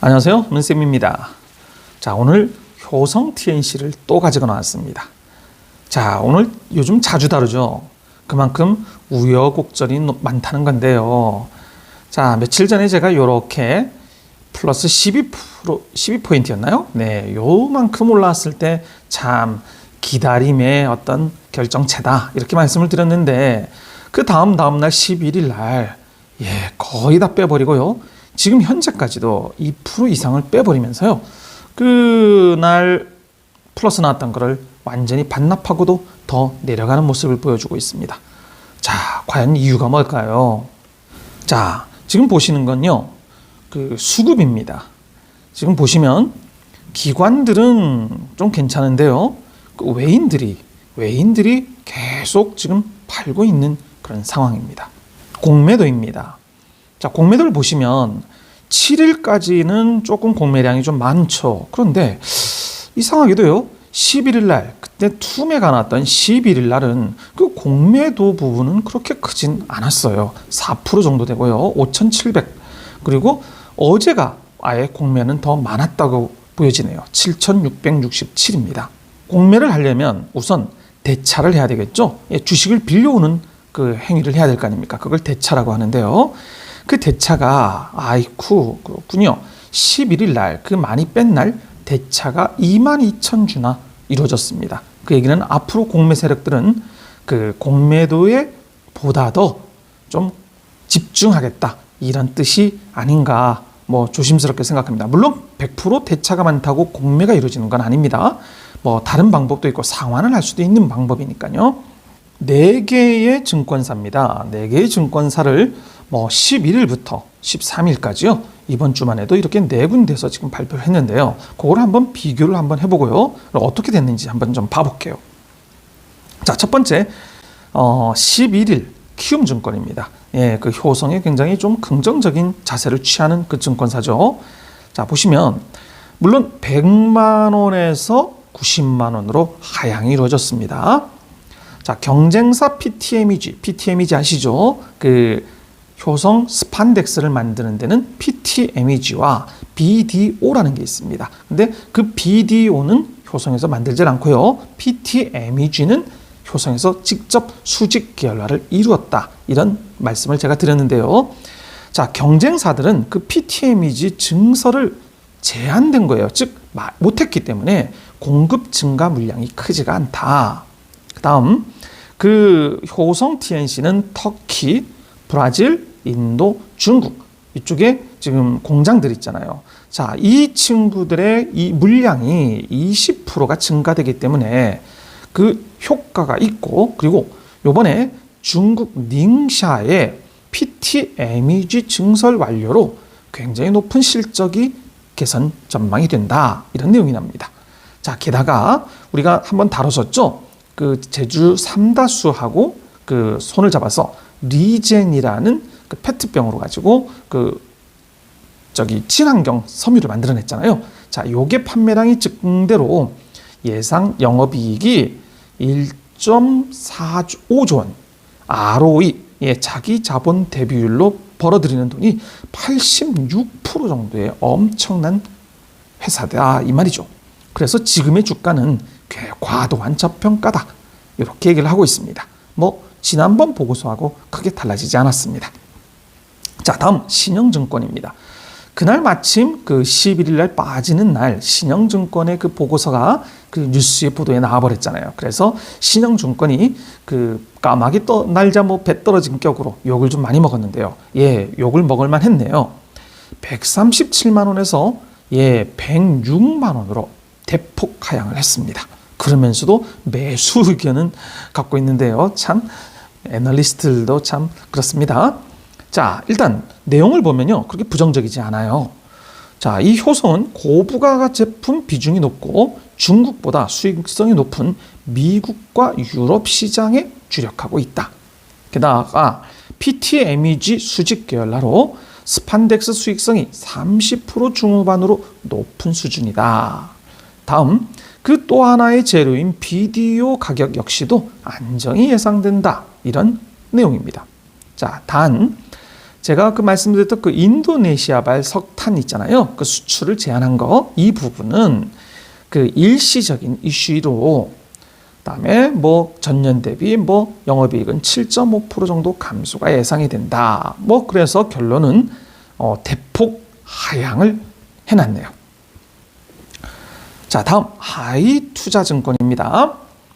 안녕하세요. 문쌤입니다. 자, 오늘 효성 TNC를 또 가지고 나왔습니다. 자, 오늘 요즘 자주 다루죠. 그만큼 우여곡절이 노- 많다는 건데요. 자, 며칠 전에 제가 요렇게 플러스 12% 12포인트였나요? 네, 요만큼 올라왔을 때 참 기다림의 어떤 결정체다. 이렇게 말씀을 드렸는데 그 다음 다음날 11일 날 예, 거의 다 빼버리고요. 지금 현재까지도 2% 이상을 빼버리면서요. 그날 플러스 나왔던 거를 완전히 반납하고도 더 내려가는 모습을 보여주고 있습니다. 자, 과연 이유가 뭘까요? 자, 지금 보시는 건요. 그 수급입니다. 지금 보시면 기관들은 좀 괜찮은데요. 그 외인들이 외인들이 계속 지금 팔고 있는 그런 상황입니다. 공매도입니다. 자, 공매도를 보시면 7일까지는 조금 공매량이 좀 많죠. 그런데 이상하게도요. 11일 날 그때 투매가 나왔던 11일 날은 그 공매도 부분은 그렇게 크진 않았어요. 4% 정도 되고요. 5,700. 그리고 어제가 아예 공매는 더 많았다고 보여지네요. 7,667입니다. 공매를 하려면 우선 대차를 해야 되겠죠. 예, 주식을 빌려오는 그 행위를 해야 될 거 아닙니까? 그걸 대차라고 하는데요. 그 대차가 아이쿠 그렇군요. 11일 날 그 많이 뺀 날 대차가 2만 2천 주나 이루어졌습니다. 그 얘기는 앞으로 공매 세력들은 그 공매도에 보다 더 좀 집중하겠다 이런 뜻이 아닌가 뭐 조심스럽게 생각합니다. 물론 100% 대차가 많다고 공매가 이루어지는 건 아닙니다. 뭐 다른 방법도 있고 상환을 할 수도 있는 방법이니까요. 네 개의 증권사입니다. 네 개의 증권사를 뭐 11일부터 13일까지요. 이번 주만 해도 이렇게 네 군데서 지금 발표를 했는데요. 그걸 한번 비교를 한번 해보고요. 어떻게 됐는지 한번 좀 봐볼게요. 자, 첫 번째, 어, 11일 키움증권입니다. 예, 그 효성에 굉장히 좀 긍정적인 자세를 취하는 그 증권사죠. 자, 보시면, 물론 100만 원에서 90만 원으로 하향이 이루어졌습니다. 자, 경쟁사 PTMEG, PTMEG 아시죠? 그 효성 스판덱스를 만드는 데는 PTMEG와 BDO라는 게 있습니다. 근데 그 BDO는 효성에서 만들지 않고요. PTMEG는 효성에서 직접 수직 계열화를 이루었다. 이런 말씀을 제가 드렸는데요. 자, 경쟁사들은 그 PTMEG 증서를 제한된 거예요. 즉, 마- 못했기 때문에 공급 증가 물량이 크지가 않다. 그 다음, 그 효성 TNC는 터키, 브라질, 인도, 중국 이쪽에 지금 공장들 있잖아요. 자, 이 친구들의 이 물량이 20%가 증가되기 때문에 그 효과가 있고 그리고 요번에 중국 닝샤의 PTMEG 증설 완료로 굉장히 높은 실적이 개선 전망이 된다. 이런 내용이 납니다. 자, 게다가 우리가 한번 다뤘었죠. 그 제주 삼다수하고 그 손을 잡아서 리젠이라는 그 페트병으로 가지고 그 저기 친환경 섬유를 만들어냈잖아요. 자, 요게 판매량이 증대로 예상 영업이익이 1.45조 원, ROE 예, 자기 자본 대비율로 벌어들이는 돈이 86% 정도의 엄청난 회사다 이 말이죠. 그래서 지금의 주가는 꽤 과도한 저평가다 이렇게 얘기를 하고 있습니다. 뭐 지난번 보고서하고 크게 달라지지 않았습니다. 자, 다음 신영증권입니다. 그날 마침 그 11일 날 빠지는 날 신영증권의 그 보고서가 그 뉴스의 보도에 나와버렸잖아요. 그래서 신영증권이 그 까마귀 떠 날자 뭐 배 떨어진 격으로 욕을 좀 많이 먹었는데요. 예, 욕을 먹을만 했네요. 137만 원에서 예, 106만 원으로 대폭 하향을 했습니다. 그러면서도 매수 의견은 갖고 있는데요. 참 애널리스트들도 참 그렇습니다. 자, 일단 내용을 보면요. 그렇게 부정적이지 않아요. 자, 이 효성은 고부가가 제품 비중이 높고 중국보다 수익성이 높은 미국과 유럽 시장에 주력하고 있다. 게다가 PTMEG 수직 계열화로 스판덱스 수익성이 30% 중후반으로 높은 수준이다. 다음 그 또 하나의 재료인 BDO 가격 역시도 안정이 예상된다. 이런 내용입니다. 자, 단 제가 그 말씀드렸던 그 인도네시아발 석탄 있잖아요. 그 수출을 제한한 거 이 부분은 그 일시적인 이슈로 그다음에 뭐 전년 대비 뭐 영업이익은 7.5% 정도 감소가 예상이 된다. 뭐 그래서 결론은 어, 대폭 하향을 해놨네요. 자 다음 하이 투자증권입니다.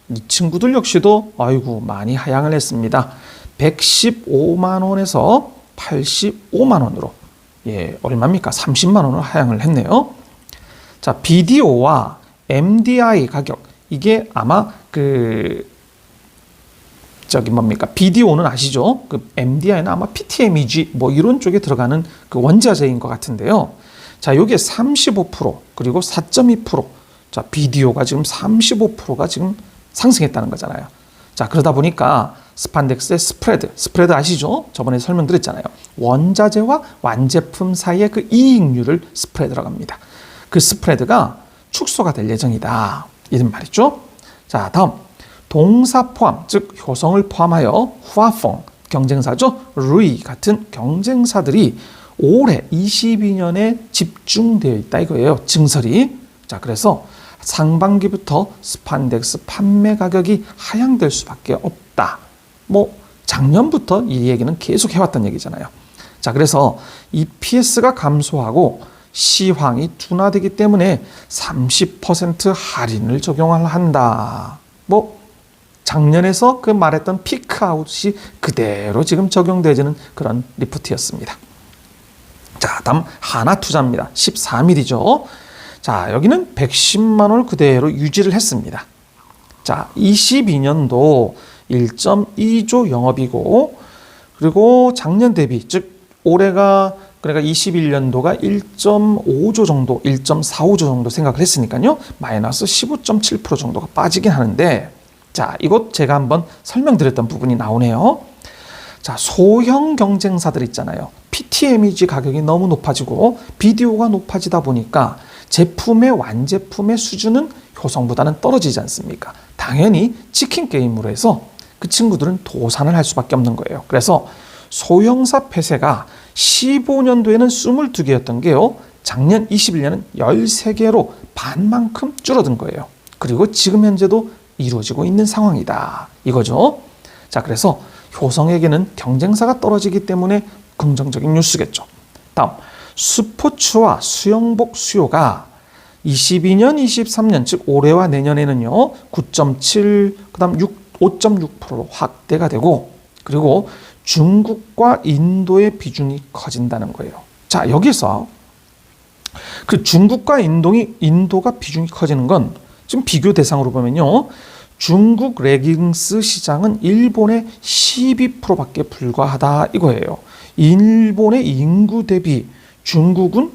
이 친구들 역시도 아이고 많이 하향을 했습니다. 115만 원에서 85만 원으로 예 얼마입니까? 30만 원을 하향을 했네요. 자 BDO와 MDI 가격 이게 아마 그 저기 뭡니까 BDO는 아시죠? 그 MDI는 아마 PTMEG 뭐 이런 쪽에 들어가는 그 원자재인 것 같은데요. 자 여기에 35% 그리고 4.2%. 자 BDO가 지금 35%가 지금 상승했다는 거잖아요. 자 그러다 보니까 스판덱스의 스프레드, 스프레드 아시죠? 저번에 설명드렸잖아요. 원자재와 완제품 사이의 그 이익률을 스프레드라고 합니다. 그 스프레드가 축소가 될 예정이다. 이런 말이죠. 자, 다음 동사 포함, 즉 효성을 포함하여 후아펑 경쟁사죠. 루이 같은 경쟁사들이 올해 22년에 집중되어 있다 이거예요. 증설이. 자, 그래서 상반기부터 스판덱스 판매 가격이 하향될 수밖에 없다. 뭐 작년부터 이 얘기는 계속 해왔던 얘기잖아요. 자, 그래서 EPS가 감소하고 시황이 둔화되기 때문에 30% 할인을 적용을 한다. 뭐 작년에서 그 말했던 피크아웃이 그대로 지금 적용되지는 그런 리포트였습니다. 자, 다음 하나 투자입니다. 14mm죠. 자, 여기는 110만 원을 그대로 유지를 했습니다. 자, 22년도 1.2조 영업이고 그리고 작년 대비 즉 올해가 그러니까 21년도가 1.5조 정도, 1.45조 정도 생각을 했으니까요. 마이너스 15.7% 정도가 빠지긴 하는데 자, 이것 제가 한번 설명드렸던 부분이 나오네요. 자, 소형 경쟁사들 있잖아요. PTMEG 가격이 너무 높아지고 비디오가 높아지다 보니까 제품의 완제품의 수준은 효성보다는 떨어지지 않습니까? 당연히 치킨 게임으로 해서 그 친구들은 도산을 할 수밖에 없는 거예요. 그래서 소형사 폐쇄가 15년도에는 22개였던 게요. 작년 21년은 13개로 반만큼 줄어든 거예요. 그리고 지금 현재도 이루어지고 있는 상황이다. 이거죠. 자, 그래서 효성에게는 경쟁사가 떨어지기 때문에 긍정적인 뉴스겠죠. 다음, 스포츠와 수영복 수요가 22년, 23년, 즉 올해와 내년에는요, 9.7, 그 다음 6, 5.6%로 확대가 되고, 그리고 중국과 인도의 비중이 커진다는 거예요. 자, 여기서 그 중국과 인동이, 인도가 비중이 커지는 건 지금 비교 대상으로 보면요. 중국 레깅스 시장은 일본의 12%밖에 불과하다 이거예요. 일본의 인구 대비 중국은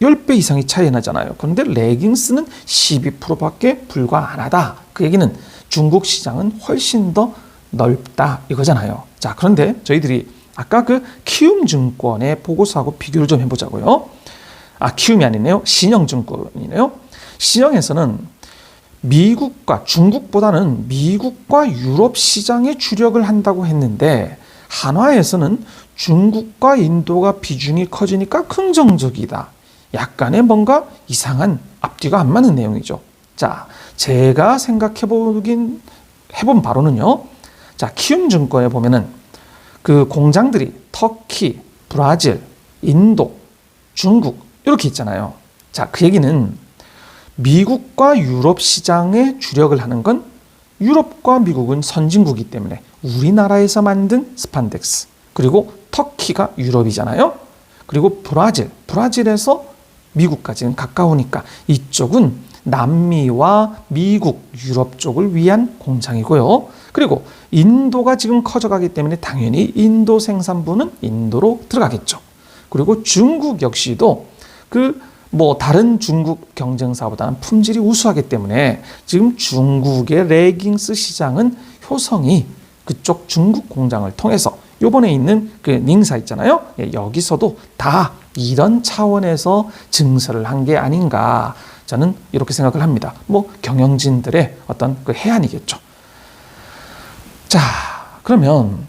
10배 이상이 차이 나잖아요. 그런데 레깅스는 12%밖에 불과 안 하다. 그 얘기는 중국 시장은 훨씬 더 넓다 이거잖아요. 자, 그런데 저희들이 아까 그 키움증권의 보고서하고 비교를 좀 해보자고요. 아, 키움이 아니네요. 신영증권이네요. 신영에서는 미국과 중국보다는 미국과 유럽 시장에 주력을 한다고 했는데 한화에서는 중국과 인도가 비중이 커지니까 긍정적이다. 약간의 뭔가 이상한 앞뒤가 안 맞는 내용이죠. 자, 제가 생각해 보긴 해본 바로는요. 자, 키움 증권에 보면은 그 공장들이 터키, 브라질, 인도, 중국 이렇게 있잖아요. 자, 그 얘기는 미국과 유럽 시장에 주력을 하는 건 유럽과 미국은 선진국이기 때문에 우리나라에서 만든 스판덱스 그리고 터키가 유럽이잖아요. 그리고 브라질, 브라질에서 미국까지는 가까우니까 이쪽은 남미와 미국, 유럽 쪽을 위한 공장이고요. 그리고 인도가 지금 커져가기 때문에 당연히 인도 생산부는 인도로 들어가겠죠. 그리고 중국 역시도 그 뭐 다른 중국 경쟁사보다는 품질이 우수하기 때문에 지금 중국의 레깅스 시장은 효성이 그쪽 중국 공장을 통해서 요번에 있는 그 닝사 있잖아요. 예, 여기서도 다 이런 차원에서 증설을 한 게 아닌가 저는 이렇게 생각을 합니다. 뭐 경영진들의 어떤 그 해안이겠죠. 자, 그러면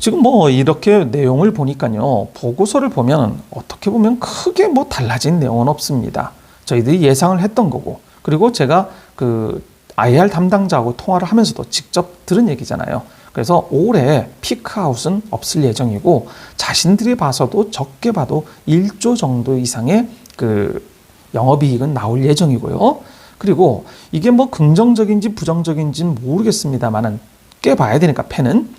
지금 뭐 이렇게 내용을 보니까요. 보고서를 보면 어떻게 보면 크게 뭐 달라진 내용은 없습니다. 저희들이 예상을 했던 거고. 그리고 제가 그 IR 담당자하고 통화를 하면서도 직접 들은 얘기잖아요. 그래서 올해 피크아웃은 없을 예정이고 자신들이 봐서도 적게 봐도 1조 정도 이상의 그 영업이익은 나올 예정이고요. 그리고 이게 뭐 긍정적인지 부정적인지는 모르겠습니다만은 꽤 봐야 되니까 팬은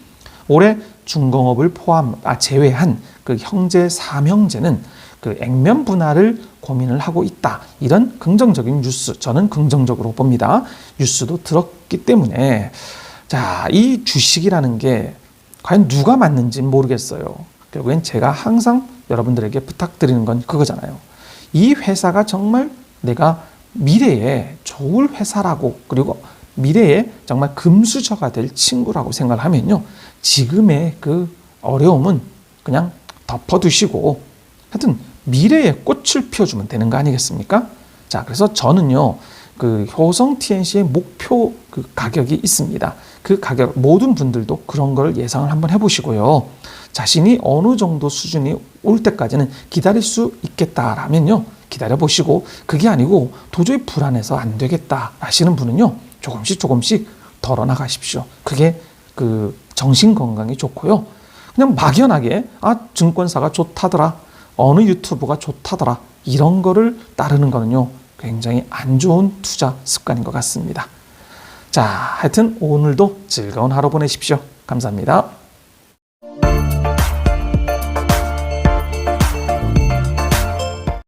올해 중공업을 포함 아 제외한 그 형제 삼형제는 그 액면 분할을 고민을 하고 있다. 이런 긍정적인 뉴스 저는 긍정적으로 봅니다. 뉴스도 들었기 때문에 자 이 주식이라는 게 과연 누가 맞는지는 모르겠어요 결국엔 제가 항상 여러분들에게 부탁드리는 건 그거잖아요 이 회사가 정말 내가 미래에 좋을 회사라고 그리고 미래에 정말 금수저가 될 친구라고 생각을 하면요. 지금의 그 어려움은 그냥 덮어두시고 하여튼 미래에 꽃을 피워주면 되는 거 아니겠습니까? 자, 그래서 저는요. 그 효성 TNC의 목표 그 가격이 있습니다. 그 가격 모든 분들도 그런 걸 예상을 한번 해보시고요. 자신이 어느 정도 수준이 올 때까지는 기다릴 수 있겠다라면요. 기다려 보시고 그게 아니고 도저히 불안해서 안 되겠다 하시는 분은요. 조금씩 조금씩 덜어 나가십시오. 그게 그 정신 건강에 좋고요. 그냥 막연하게 아 증권사가 좋다더라. 어느 유튜브가 좋다더라. 이런 거를 따르는 거는요. 굉장히 안 좋은 투자 습관인 것 같습니다. 자, 하여튼 오늘도 즐거운 하루 보내십시오. 감사합니다.